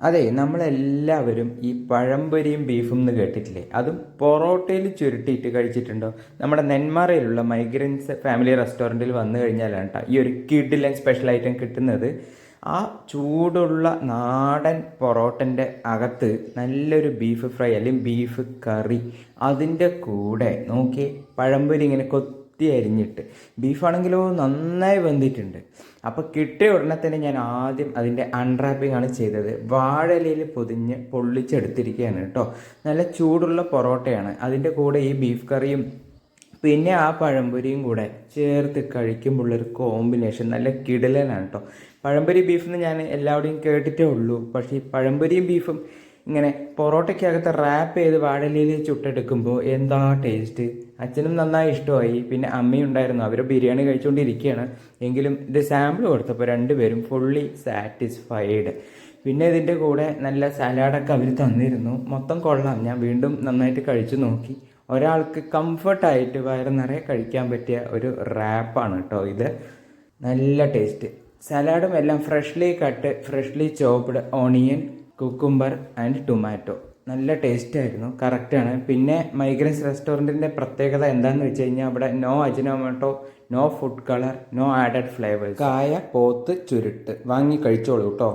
അതെ നമ്മളെല്ലാവരും ഈ പഴംപൊരിയും ബീഫും എന്ന് കേട്ടിട്ടില്ലേ? അതും പൊറോട്ടയിൽ ചുരുട്ടിയിട്ട് കഴിച്ചിട്ടുണ്ടോ? നമ്മുടെ നെന്മാറയിലുള്ള മൈഗ്രൻസ് ഫാമിലി റെസ്റ്റോറന്റിൽ വന്നു കഴിഞ്ഞാലാണ് കേട്ടോ ഈ ഒരു കിഡിലൻ സ്പെഷ്യൽ ഐറ്റം കിട്ടുന്നത്. ആ ചൂടുള്ള നാടൻ പൊറോട്ടന്റെ അകത്ത് നല്ലൊരു ബീഫ് ഫ്രൈ അല്ലെങ്കിൽ ബീഫ് കറി അതിന്റെ കൂടെ നോക്കി പഴംപൊരി ഇങ്ങനെ കൊത്തി അരിഞ്ഞിട്ട്. ബീഫാണെങ്കിലോ നന്നായി വെന്തിട്ടുണ്ട്. അപ്പോൾ കിട്ടിയ ഉടനെ തന്നെ ഞാൻ ആദ്യം അതിന്റെ അൺറാപ്പിംഗ് ആണ് ചെയ്തത്. വാഴയിലയിൽ പൊതിഞ്ഞ് പൊള്ളിച്ചെടുത്തിരിക്കുകയാണ് കേട്ടോ. നല്ല ചൂടുള്ള പൊറോട്ടയാണ്. അതിന്റെ കൂടെ ഈ ബീഫ് കറിയും പിന്നെ ആ പഴംപൊരിയും കൂടെ ചേർത്ത് കഴിക്കുമ്പോഴുള്ളൊരു കോമ്പിനേഷൻ നല്ല കിടലനാണ് കേട്ടോ. പഴംപൊരി ബീഫെന്ന് ഞാൻ എല്ലാവരുടെയും കേട്ടിട്ടേ ഉള്ളൂ. പക്ഷേ ഈ പഴംപൊരിയും ബീഫും ഇങ്ങനെ പൊറോട്ടയ്ക്കകത്ത് റാപ്പ് ചെയ്ത് വാഴലിയിൽ ചുട്ടെടുക്കുമ്പോൾ എന്താ ടേസ്റ്റ് അച്ഛനും നന്നായി ഇഷ്ടമായി. പിന്നെ അമ്മയും ഉണ്ടായിരുന്നു. അവർ ബിരിയാണി കഴിച്ചുകൊണ്ടിരിക്കുകയാണ് എങ്കിലും ഇത് സാമ്പിൾ കൊടുത്തപ്പോൾ രണ്ടുപേരും ഫുള്ളി സാറ്റിസ്ഫൈഡ് പിന്നെ ഇതിന്റെ കൂടെ നല്ല സലാഡൊക്കെ അവർ തന്നിരുന്നു. മൊത്തം കൊള്ളാം. ഞാൻ വീണ്ടും നന്നായിട്ട് കഴിച്ചു നോക്കി. ഒരാൾക്ക് കംഫർട്ടായിട്ട് വയറ് നിറയെ കഴിക്കാൻ പറ്റിയ ഒരു റാപ്പാണ് കേട്ടോ ഇത്. നല്ല ടേസ്റ്റ് സലാഡും എല്ലാം freshly cut freshly chopped onion cucumber and tomato നല്ല ടേസ്റ്റ് ആയിരുന്നു. കറക്റ്റാണ് പിന്നെ മൈഗ്രൻസ് റെസ്റ്റോറന്റിന്റെ പ്രത്യേകത എന്താണെന്ന് വെച്ച് കഴിഞ്ഞാൽ അവിടെ no Ajinomoto no food colour no added flavours കായ പോത്ത് ചുരുട്ട്. വാങ്ങി കഴിച്ചോളൂ കേട്ടോ